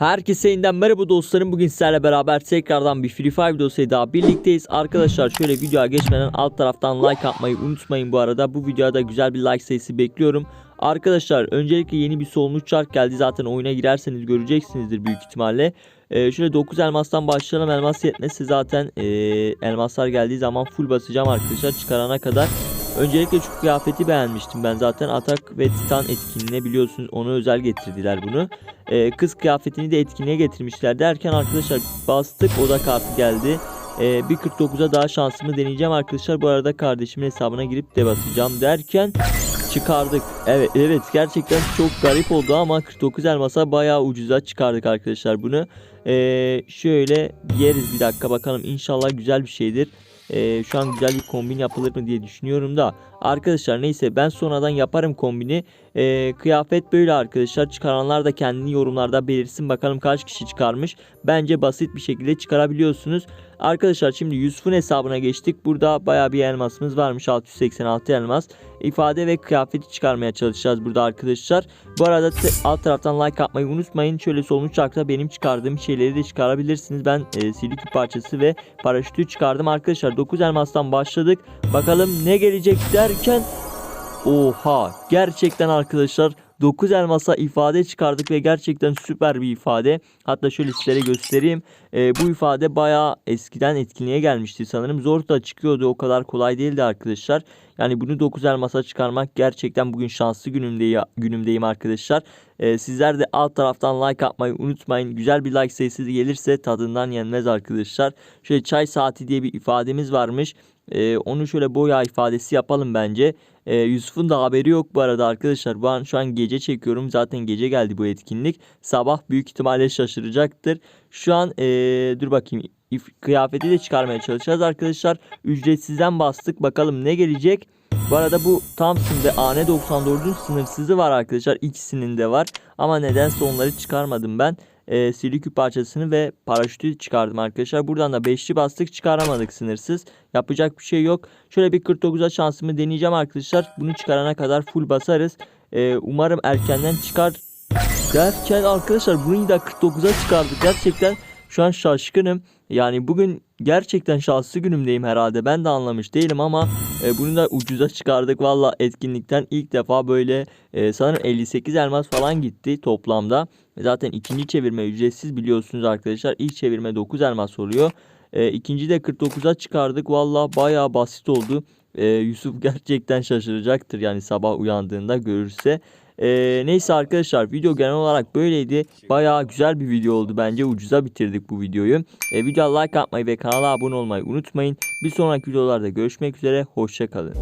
Herkese yeniden merhaba dostlarım. Bugün sizlerle beraber tekrardan bir Free Fire videosu daha birlikteyiz. Arkadaşlar şöyle videoya geçmeden alt taraftan like atmayı unutmayın bu arada. Bu videoda da güzel bir like sayısı bekliyorum. Arkadaşlar öncelikle yeni bir solmuş çark geldi. Zaten oyuna girerseniz göreceksinizdir büyük ihtimalle. Ee, şöyle 9 elmastan başlayalım. Elmas yetmezse zaten ee, elmaslar geldiği zaman full basacağım arkadaşlar çıkarana kadar. Öncelikle şu kıyafeti beğenmiştim ben zaten atak ve titan etkinliğine biliyorsunuz onu özel getirdiler bunu. Ee, kız kıyafetini de etkinliğe getirmişler derken arkadaşlar bastık oda kartı geldi. Ee, bir 49'a daha şansımı deneyeceğim arkadaşlar. Bu arada kardeşimin hesabına girip de basacağım derken çıkardık. Evet evet gerçekten çok garip oldu ama 49 elmasa bayağı ucuza çıkardık arkadaşlar bunu. Ee, şöyle yeriz bir dakika bakalım inşallah güzel bir şeydir. Ee, şu an güzel bir kombin yapılır mı diye düşünüyorum da. Arkadaşlar neyse ben sonradan yaparım kombini. Ee, kıyafet böyle arkadaşlar. Çıkaranlar da kendini yorumlarda belirsin. Bakalım kaç kişi çıkarmış. Bence basit bir şekilde çıkarabiliyorsunuz. Arkadaşlar şimdi Yusuf'un hesabına geçtik. Burada baya bir elmasımız varmış. 686 elmas. İfade ve kıyafeti çıkarmaya çalışacağız burada arkadaşlar. Bu arada alt taraftan like atmayı unutmayın. Şöyle solmuş çarkta benim çıkardığım şeyleri de çıkarabilirsiniz. Ben e, silikü parçası ve paraşütü çıkardım arkadaşlar. 9 elmastan başladık. Bakalım ne gelecek derken Oha gerçekten arkadaşlar 9 elmasa ifade çıkardık ve gerçekten süper bir ifade. Hatta şöyle sizlere göstereyim. Ee, bu ifade bayağı eskiden etkinliğe gelmişti sanırım. Zor da çıkıyordu o kadar kolay değildi arkadaşlar. Yani bunu 9 elmasa çıkarmak gerçekten bugün şanslı günümdeyim, günümdeyim arkadaşlar. Ee, sizler de alt taraftan like atmayı unutmayın. Güzel bir like sayısı gelirse tadından yenmez arkadaşlar. Şöyle çay saati diye bir ifademiz varmış. Ee, onu şöyle boya ifadesi yapalım bence. Ee, Yusuf'un da haberi yok bu arada arkadaşlar. Bu an şu an gece çekiyorum. Zaten gece geldi bu etkinlik. Sabah büyük ihtimalle şaşıracaktır. Şu an ee, dur bakayım. Kıyafeti de çıkarmaya çalışacağız arkadaşlar. Ücretsizden bastık. Bakalım ne gelecek. Bu arada bu Thompson ve AN94'ün sınırsızı var arkadaşlar. İkisinin de var. Ama nedense onları çıkarmadım ben. Ee, silikü parçasını ve paraşütü çıkardım arkadaşlar. Buradan da beşli bastık çıkaramadık sınırsız. Yapacak bir şey yok. Şöyle bir 49'a şansımı deneyeceğim arkadaşlar. Bunu çıkarana kadar full basarız. Ee, umarım erkenden çıkar. Derken arkadaşlar bunu da 49'a çıkardık. Gerçekten şu an şaşkınım. Yani bugün gerçekten şanslı günümdeyim herhalde. Ben de anlamış değilim ama e, bunu da ucuza çıkardık. Valla etkinlikten ilk defa böyle e, sanırım 58 elmas falan gitti toplamda. Zaten ikinci çevirme ücretsiz biliyorsunuz arkadaşlar. İlk çevirme 9 elmas oluyor. E, ikinci de 49'a çıkardık. Valla baya basit oldu. E, Yusuf gerçekten şaşıracaktır yani sabah uyandığında görürse. E, neyse arkadaşlar video genel olarak böyleydi. Baya güzel bir video oldu bence. Ucuza bitirdik bu videoyu. E, videoya like atmayı ve kanala abone olmayı unutmayın. Bir sonraki videolarda görüşmek üzere. Hoşçakalın.